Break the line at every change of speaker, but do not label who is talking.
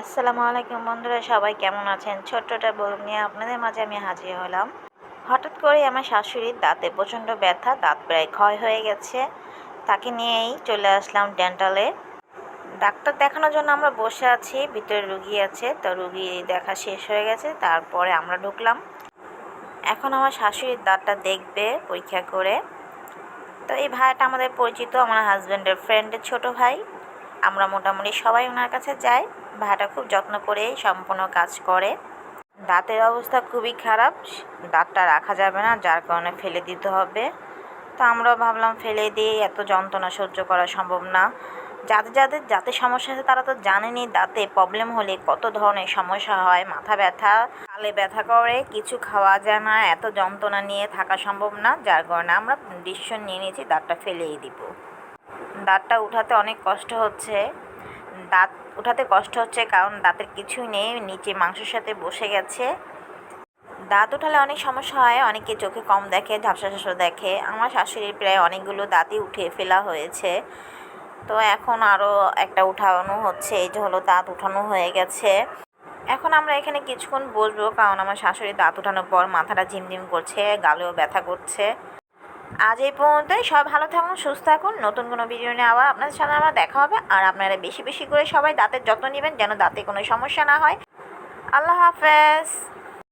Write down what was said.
আসসালামু আলাইকুম বন্ধুরা, সবাই কেমন আছেন? ছোট্টটা বলুন নিয়ে আপনাদের মাঝে আমি হাজির হলাম। হঠাৎ করে আমার শাশুড়ির দাঁতে প্রচণ্ড ব্যথা, দাঁত প্রায় ক্ষয় হয়ে গেছে। তাকে নিয়েই চলে আসলাম ডেন্টালে ডাক্তার দেখানোর জন্য আমরা বসে আছি, ভিতরে রুগী আছে, তো রুগী দেখা শেষ হয়ে গেছে, তারপরে আমরা ঢুকলাম। এখন আমার শাশুড়ির দাঁতটা দেখবে, পরীক্ষা করে। তো এই ভাইটা আমাদের পরিচিত, আমার হাজব্যান্ডের ফ্রেন্ডের ছোট ভাই। আমরা মোটামুটি সবাই ওনার কাছে যাই। ভাইটা খুব যত্ন করে সম্পূর্ণ কাজ করে। দাঁতের অবস্থা খুবই খারাপ, দাঁতটা রাখা যাবে না, যার কারণে ফেলে দিতে হবে। তো আমরা ভাবলাম ফেলে দিয়ে এত যন্ত্রণা সহ্য করা সম্ভব না। যাদের যাদের দাঁতের সমস্যা আছে তারা তো জানেনই দাঁতে প্রবলেম হলে কত ধরনের সমস্যা হয়, মাথা ব্যথা, কালে ব্যথা করে, কিছু খাওয়া যায় না, এত যন্ত্রণা নিয়ে থাকা সম্ভব না, যার কারণে আমরা ডিসিশন নিয়ে নিয়েছি দাঁতটা ফেলেই দিব। দাঁতটা উঠাতে অনেক কষ্ট হচ্ছে। দাঁত উঠাতে কষ্ট হচ্ছে, কারণ দাঁতের কিছুই নেই, নিচে মাংসের সাথে বসে গেছে। দাঁত উঠালে অনেক সমস্যা হয়, অনেকে চোখে কম দেখে, ঝাপসা ঝাপসা দেখে। আমার শাশুড়ির প্রায় অনেকগুলো দাঁতই উঠিয়ে ফেলা হয়েছে। তো এখন আরও একটা উঠানো হচ্ছে, এই যে হলো দাঁত উঠানো হয়ে গেছে। এখন আমরা এখানে কিছুক্ষণ বসবো, কারণ আমার শাশুড়ি দাঁত উঠানোর পর মাথাটা ঝিমঝিম করছে, গালেও ব্যথা করছে। আজ এই পর্যন্তই। সব ভালো থাকুন, সুস্থ থাকুন। নতুন কোনো ভিডিও নিয়ে আবার আপনাদের সাথে আমার দেখা হবে। আর আপনারা বেশি বেশি করে সবাই দাঁতের যত্ন নেবেন যেন দাঁতে কোনো সমস্যা না হয়। আল্লাহ হাফেজ।